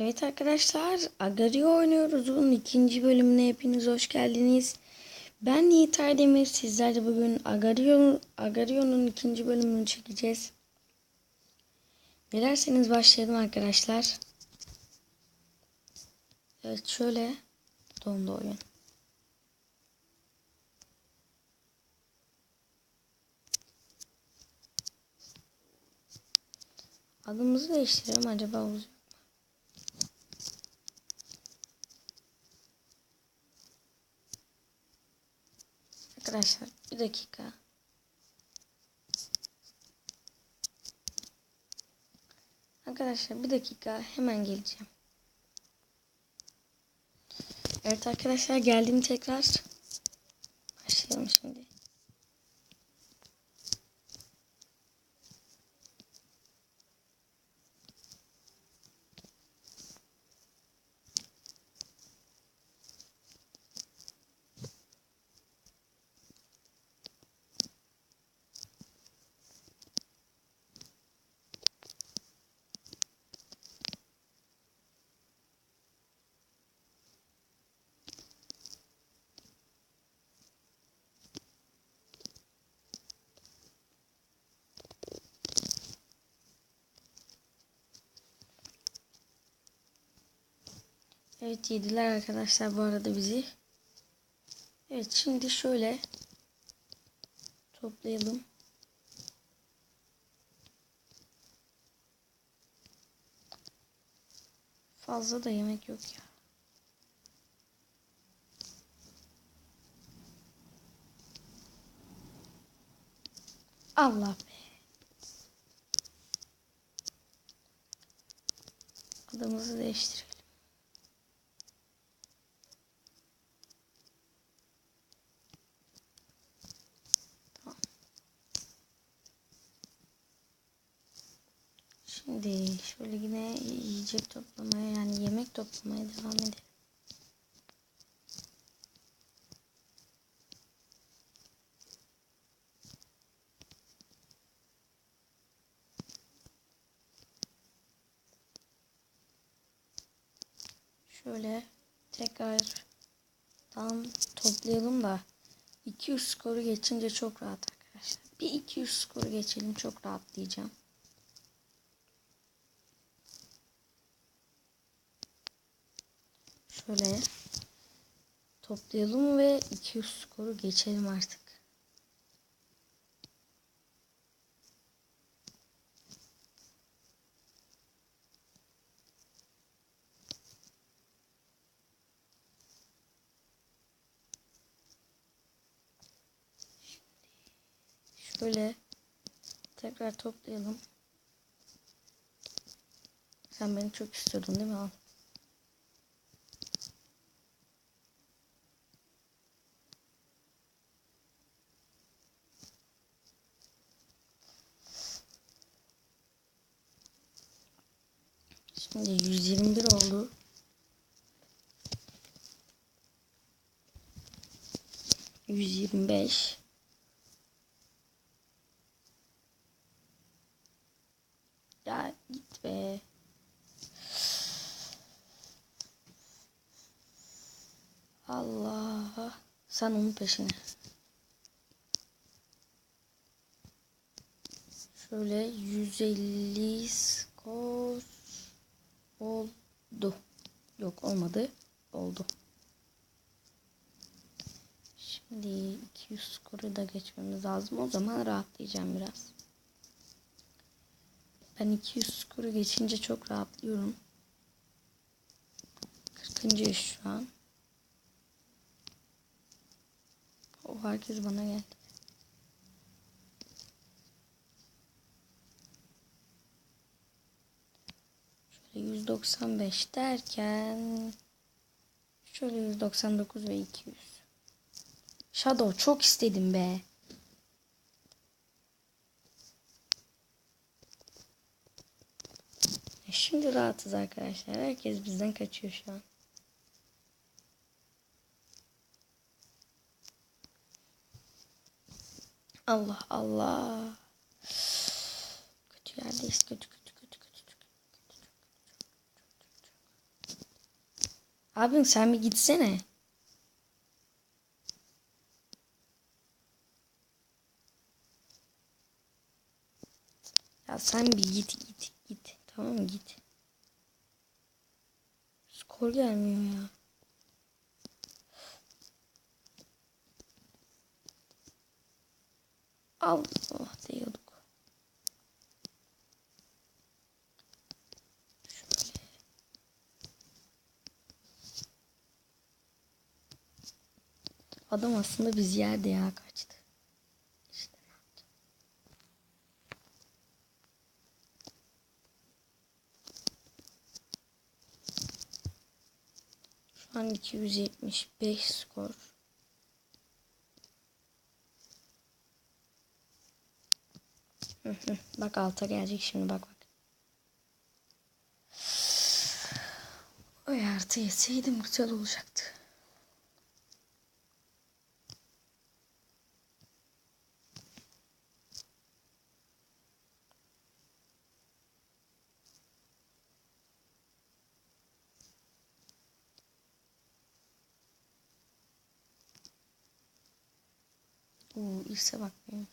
Evet arkadaşlar, Agario oynuyoruz. Bunun ikinci bölümüne hepiniz hoş geldiniz. Ben Yiğit Aydemir. Sizler de bugün Agario, Agario'nun ikinci bölümünü çekeceğiz. Dilerseniz başlayalım arkadaşlar. Evet şöyle dondu oyun. Adımızı değiştirelim acaba olacak. Arkadaşlar bir dakika. Arkadaşlar bir dakika hemen geleceğim. Evet arkadaşlar geldim tekrar. Başlayalım şimdi. Evet yediler arkadaşlar bu arada bizi. Evet şimdi şöyle toplayalım. Fazla da yemek yok ya. Allah be. Adımızı değiştirelim. Şimdi şöyle yine yiyecek toplamaya yani yemek toplamaya devam edelim. Şöyle tekrar tam toplayalım da 200 skoru geçince çok rahat arkadaşlar. Bir 200 skoru geçelim çok rahat Şöyle toplayalım ve 200 skoru geçelim artık. Şöyle tekrar toplayalım. Sen beni çok istiyordun değil mi? Al. Şimdi 121 oldu. Yüz yirmi beş. Ya git be. Allah. Sen onun peşine. Şöyle 150 skor oldu. Yok olmadı. Oldu. Şimdi 200 skoru da geçmemiz lazım. O zaman rahatlayacağım biraz. Ben 200 skoru geçince çok rahatlıyorum. 40. şu an. O herkes bana geldi. Şöyle 195 derken şöyle 199 ve 200. Shadow çok istedim be. E, Şimdi rahatız arkadaşlar. Herkes bizden kaçıyor şu an. Allah Allah. Kötü yerdeyiz. Kötü kötü. Abim sen bir gitsene. Ya sen bir git git git. Tamam mı git. Skor gelmiyor ya. Allah diyorduk. Şöyle. Adam aslında biz yerde ya kaçtı. Şu an 275 skor. Bak alta gelecek şimdi bak bak. Oy artı yeseydim güzel olacaktı. Uuu irse bak benim.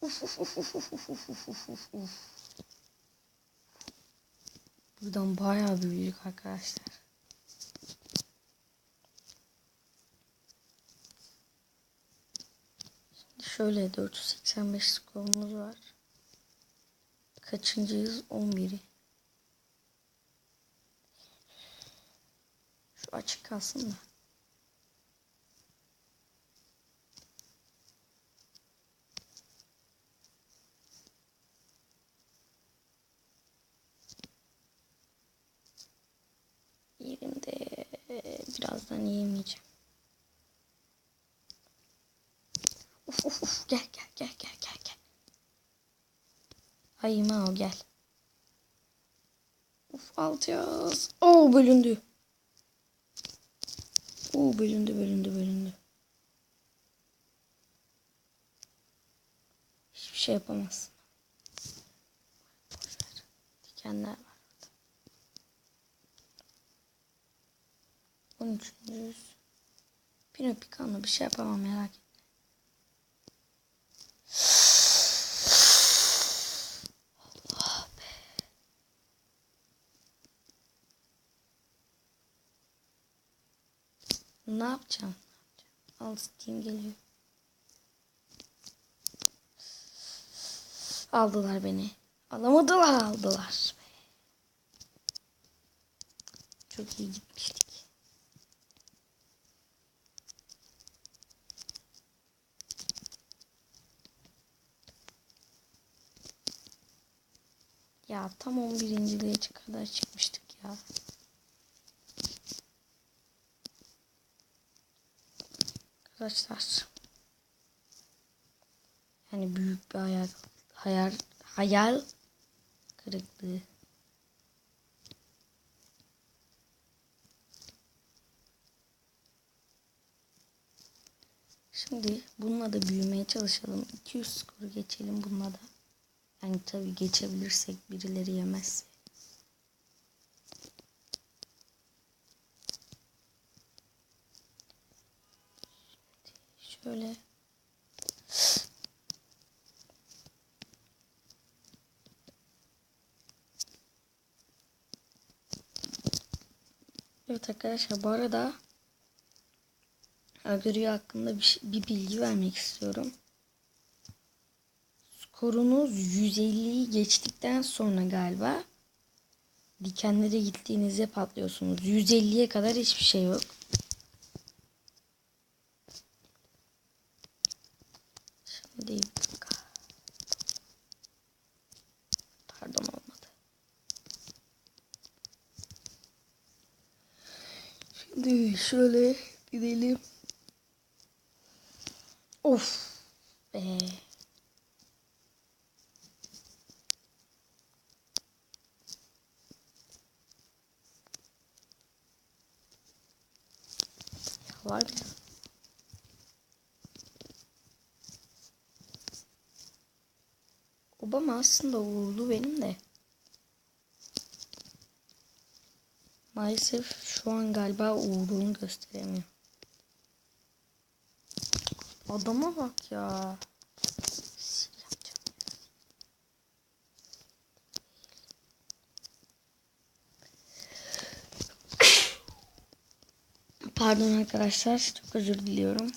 Uf uf uf uf uf uf uf uf uf uf. Buradan bayağı büyüdük arkadaşlar. Şimdi şöyle 485 skorumuz var. Kaçıncıyız? 11'i. Şu açık kalsın da. Yerinde birazdan yiyemeyeceğim. Uf uf uf gel gel gel gel gel gel. Hayır o gel. Uf alacağız. Oo bölündü. Oo bölündü bölündü bölündü. Hiçbir şey yapamazsın. Dikenler var. 13. Pino Pican'la bir şey yapamam merak etme. Ne yapacağım? Al Steam geliyor. Aldılar beni. Alamadılar aldılar. Çok iyi gitmiştik. Ya tam 11. kadar çıkmıştık ya. Arkadaşlar. Yani büyük bir hayal hayal hayal kırıklığı. Şimdi bununla da büyümeye çalışalım. 200 skoru geçelim bununla da. Yani tabii geçebilirsek birileri yemezse. Şöyle. Evet arkadaşlar bu arada Agrio hakkında bir, şey- bir bilgi vermek istiyorum. Skorunuz 150'yi geçtikten sonra galiba dikenlere gittiğinizde patlıyorsunuz. 150'ye kadar hiçbir şey yok. Şimdi. Pardon olmadı. Şimdi şöyle gidelim. Of be. Ya var. Obama aslında uğurlu benim de. Maalesef şu an galiba Uğur'unu gösteremiyor. Adama bak ya. Pardon arkadaşlar. Çok özür diliyorum.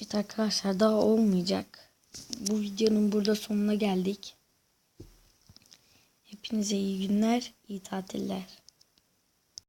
Evet arkadaşlar daha olmayacak. Bu videonun burada sonuna geldik. Hepinize iyi günler, iyi tatiller.